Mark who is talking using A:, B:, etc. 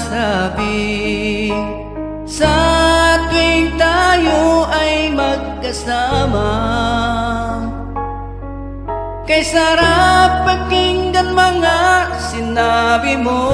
A: sinasabi Sa tuwing tayo ay magkasama Kay sarap pakinggan mga sinabi mo